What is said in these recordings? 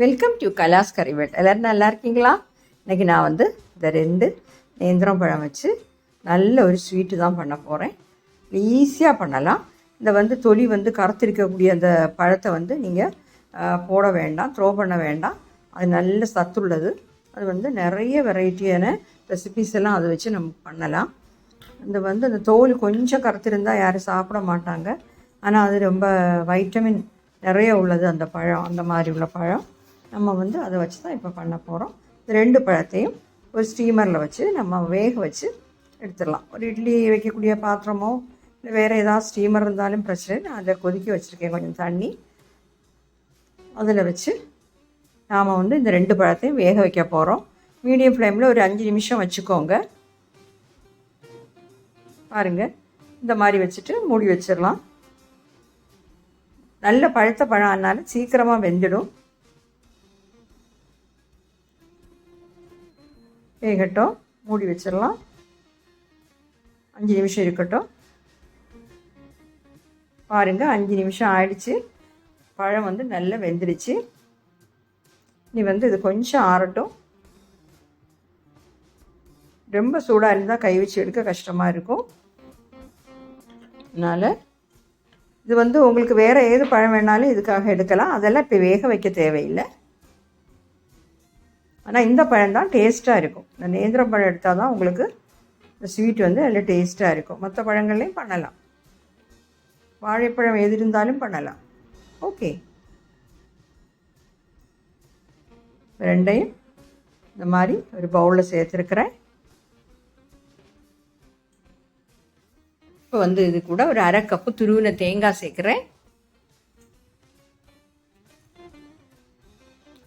Welcome to கலாஸ் கறிவேட் எல்லோரும் நல்லா இருக்கீங்களா? இன்றைக்கி நான் வந்து இந்த ரெண்டு நேந்திரம் பழம் வச்சு நல்ல ஒரு ஸ்வீட்டு தான் பண்ண போகிறேன் ஈஸியாக பண்ணலாம். இந்த வந்து தொலி வந்து கருத்திருக்கக்கூடிய அந்த பழத்தை வந்து நீங்கள் போட வேண்டாம் த்ரோ பண்ண வேண்டாம். அது நல்ல சத்துள்ளது. அது வந்து நிறைய வெரைட்டியான ரெசிபிஸ் எல்லாம் அதை வச்சு நம்ம பண்ணலாம். இந்த வந்து அந்த தோல் கொஞ்சம் கருத்திருந்தால் யாரும் சாப்பிட மாட்டாங்க. ஆனால் அது ரொம்ப வைட்டமின் நிறைய உள்ளது அந்த பழம் அந்த மாதிரி உள்ள பழம். நம்ம வந்து அதை வச்சு தான் இப்போ பண்ண போகிறோம் இந்த ரெண்டு பழத்தையும் ஒரு ஸ்டீமரில் வச்சு நம்ம வேக வச்சு எடுத்துடலாம். ஒரு இட்லி வைக்கக்கூடிய பாத்திரமோ இல்லை வேறு ஏதாவது ஸ்டீமர் இருந்தாலும் பிரச்சனை நான் அதை கொதிக்க வச்சுருக்கேன் கொஞ்சம் தண்ணி. அதில் வச்சு நாம் வந்து இந்த ரெண்டு பழத்தையும் வேக வைக்க போகிறோம் மீடியம் ஃப்ளேமில் ஒரு அஞ்சு நிமிஷம் வச்சுக்கோங்க. பாருங்கள் இந்த மாதிரி வச்சுட்டு மூடி வச்சிடலாம். நல்ல பழுத்த பழம் ஆனாலும் சீக்கிரமாக வெந்துடும். வேகட்டும். மூடி வச்சிடலாம். அஞ்சு நிமிஷம் இருக்கட்டும். பாருங்கள் அஞ்சு நிமிஷம் ஆயிடுச்சு. பழம் வந்து நல்லா வெந்துடுச்சு. நீ வந்து இது கொஞ்சம் ஆறட்டும். ரொம்ப சூடாக இருந்தால் கை வச்சு எடுக்க கஷ்டமாக இருக்கும். அதனால் இது வந்து உங்களுக்கு வேறு ஏது பழம் வேணாலும் இதுக்காக எடுக்கலாம். அதெல்லாம் இப்போ வேக வைக்க தேவையில்லை. ஆனால் இந்த பழம் தான் டேஸ்ட்டாக இருக்கும். இந்த நேந்திரம் பழம் எடுத்தால் தான் உங்களுக்கு இந்த ஸ்வீட் வந்து நல்ல டேஸ்ட்டாக இருக்கும். மற்ற பழங்கள்லையும் பண்ணலாம். வாழைப்பழம் எது இருந்தாலும் பண்ணலாம். ஓகே ரெண்டையும் இந்த மாதிரி ஒரு பவுலில் சேர்த்துருக்குறேன். இப்போ வந்து இது கூட ஒரு அரை கப்பு துருவின தேங்காய் சேர்க்குறேன்.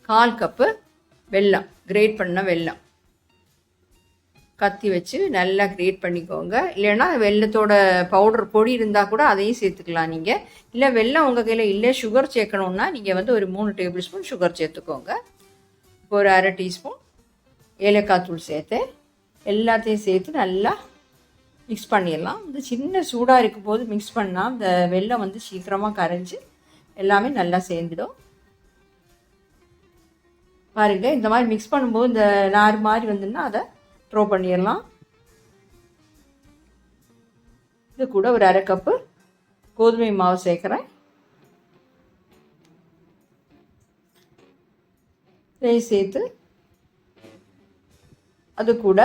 கால் கப்பு வெல்லம் கிரேட் பண்ண வெல்லம். கத்தி வச்சு நல்லா கிரேட் பண்ணிக்கோங்க. இல்லைன்னா வெள்ளத்தோட பவுடர் பொடி இருந்தால் கூட அதையும் சேர்த்துக்கலாம் நீங்கள் இல்லை வெள்ளம் உங்கள் கையில் இல்லை சுகர் சேர்க்கணுன்னா நீங்கள் வந்து ஒரு மூணு டேபிள் ஸ்பூன் சுகர் சேர்த்துக்கோங்க. இப்போ ஒரு அரை டீஸ்பூன் ஏலக்காய் தூள் சேர்த்து எல்லாத்தையும் சேர்த்து நல்லா மிக்ஸ் பண்ணிடலாம். இந்த சின்ன சூடாக இருக்கும் போது மிக்ஸ் பண்ணால் இந்த வெல்லம் வந்து சீக்கிரமாக கரைஞ்சி எல்லாமே நல்லா சேர்ந்துடும். பாருங்க இந்த மாதிரி மிக்ஸ் பண்ணும்போது இந்த நார் மாதிரி வந்துன்னா அதை த்ரோ பண்ணிடலாம். இது கூட ஒரு அரை கப்பு கோதுமை மாவு சேர்க்குறேன். இதையும் சேர்த்து அது கூட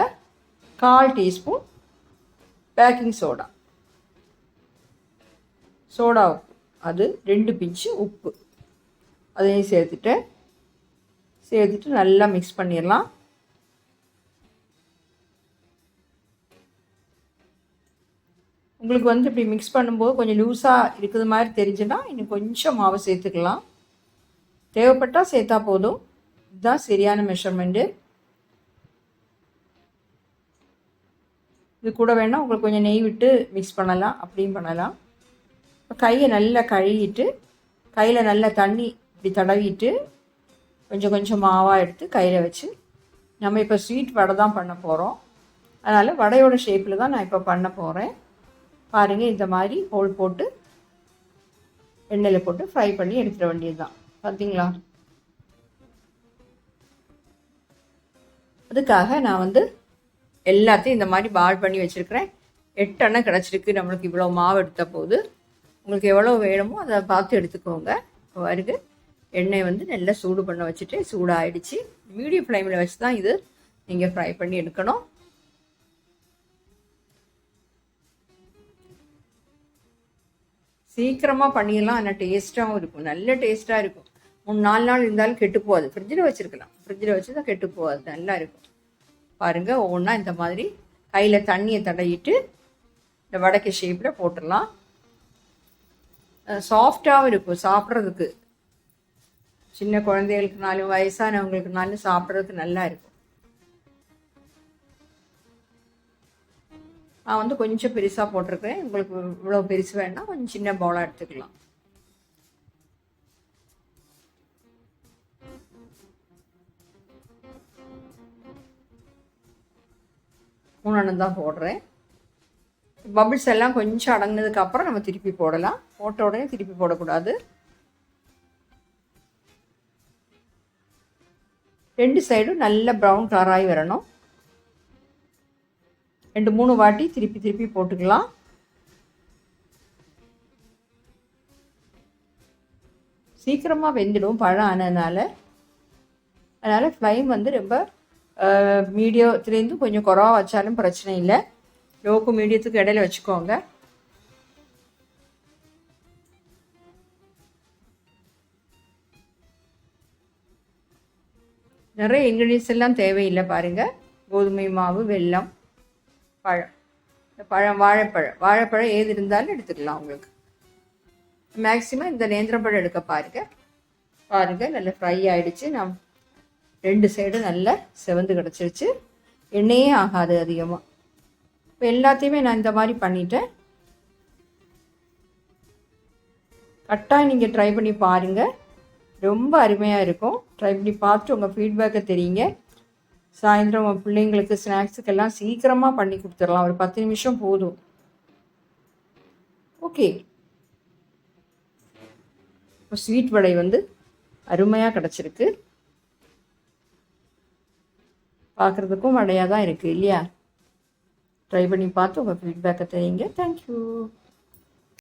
கால் டீஸ்பூன் பேக்கிங் சோடா. சோடா உப்பு. அது ரெண்டு பிஞ்சு உப்பு. அதையும் சேர்த்துட்டு சேர்த்துட்டு நல்லா மிக்ஸ் பண்ணிடலாம். உங்களுக்கு வந்து இப்படி மிக்ஸ் பண்ணும்போது கொஞ்சம் லூஸாக இருக்குது மாதிரி தெரிஞ்சுன்னா இன்னும் கொஞ்சம் மாவு சேர்த்துக்கலாம். தேவைப்பட்டால் சேர்த்தா போதும். இதுதான் சரியான மெஷர்மெண்ட்டு இது கூட வேணால் உங்களுக்கு கொஞ்சம் நெய் விட்டு மிக்ஸ் பண்ணலாம் அப்படியும் பண்ணலாம். இப்போ கையை நல்லா கழுவிட்டு கையில் நல்லா தண்ணி இப்படி தடவிட்டு கொஞ்சம் கொஞ்சம் மாவாக எடுத்து கையில் வச்சு நம்ம இப்போ ஸ்வீட் வடை தான் பண்ண போகிறோம் அதனால் வடையோட ஷேப்பில் தான் நான் இப்போ பண்ண போகிறேன் பாருங்கள் இந்த மாதிரி ஹோல் போட்டு எண்ணெயில் போட்டு ஃப்ரை பண்ணி எடுத்துட வேண்டியது தான் பார்த்தீங்களா அதுக்காக நான் வந்து எல்லாத்தையும் இந்த மாதிரி பால் பண்ணி வச்சுருக்கிறேன். எட்டெண்ணெய் கிடச்சிருக்கு. நம்மளுக்கு இவ்வளோ மாவு எடுத்த போது. உங்களுக்கு எவ்வளோ வேணுமோ அதை பார்த்து எடுத்துக்கோங்க. இப்போ வருது எண்ணெய் வந்து நல்லா சூடு பண்ண வச்சுட்டு சூடாகிடுச்சு மீடியம் ஃப்ளேமில் வச்சு தான் இது நீங்கள் ஃப்ரை பண்ணி எடுக்கணும். சீக்கிரமாக பண்ணிடலாம். ஆனால் டேஸ்ட்டாகவும் இருக்கும். நல்ல டேஸ்ட்டாக இருக்கும். மூணு நாலு நாள் இருந்தாலும் கெட்டு போகாது. ஃப்ரிட்ஜில் வச்சுருக்கலாம். ஃப்ரிட்ஜில் வச்சு தான் கெட்டு போகாது. நல்லா இருக்கும். பாருங்கள் ஒவ்வொன்றா இந்த மாதிரி கையில் தண்ணியை தடவிட்டு இந்த வடக்கு ஷேப்பில் போட்டுடலாம். சாஃப்டாகவும் இருக்கும். சாப்பிட்றதுக்கு. சின்ன குழந்தைகளுக்குனாலும் வயசானவங்களுக்குனாலும் சாப்பிட்றதுக்கு நல்லா இருக்கும். நான் வந்து கொஞ்சம் பெருசாக போட்டிருக்கிறேன். உங்களுக்கு இவ்வளோ பெருசு வேணால் கொஞ்சம் சின்ன பவுலாக எடுத்துக்கலாம். மூணு தான் போடுறேன். பபிள்ஸ் எல்லாம் கொஞ்சம் அடங்கினதுக்கப்புறம் நம்ம திருப்பி போடலாம். போட்ட உடனே திருப்பி போடக்கூடாது. ரெண்டு சைடும் நல்ல ப்ரௌன் கலராகி வரணும். ரெண்டு மூணு வாட்டி திருப்பி திருப்பி போட்டுக்கலாம். சீக்கிரமாக வெந்துடும் பழம் ஆனதுனால. அதனால் ஃப்ளைம் வந்து ரொம்ப மீடியத்துலேருந்து கொஞ்சம் குறவாக வச்சாலும் பிரச்சனை இல்லை. லோக்கு மீடியத்துக்கு இடையில வச்சுக்கோங்க. நிறைய இன்க்ரீடியன்ஸ் எல்லாம் தேவையில்லை பாருங்கள் கோதுமை மாவு வெல்லம் பழம். இந்த பழம் வாழைப்பழம். வாழைப்பழம் ஏது இருந்தாலும் எடுத்துக்கலாம் உங்களுக்கு. மேக்ஸிமம் இந்த நேந்திரப்பழம் எடுக்க பாருங்கள் பாருங்கள் நல்லா ஃப்ரை ஆகிடுச்சு நான் ரெண்டு சைடும் நல்லா செவந்து கிடச்சிருச்சு. எண்ணெயே ஆகாது அதிகமாக இப்போ எல்லாத்தையுமே நான் இந்த மாதிரி பண்ணிட்டேன். கட்டாயம் நீங்கள் ட்ரை பண்ணி பாருங்கள் ரொம்ப அருமையாக இருக்கும். ட்ரை பண்ணி பார்த்துட்டு உங்கள் ஃபீட்பேக்கை தெரியுங்க. சாயந்தரம் உங்கள் பிள்ளைங்களுக்கு ஸ்நாக்ஸுக்கெல்லாம் சீக்கிரமாக பண்ணி கொடுத்துடலாம். ஒரு பத்து நிமிஷம் போதும். ஓகே இப்போ ஸ்வீட் வடை வந்து அருமையாக கிடச்சிருக்கு. பார்க்குறதுக்கும் வடையாக தான் இருக்குது இல்லையா? ட்ரை பண்ணி பார்த்து உங்கள் ஃபீட்பேக்கை தெரியுங்க. தேங்க்யூ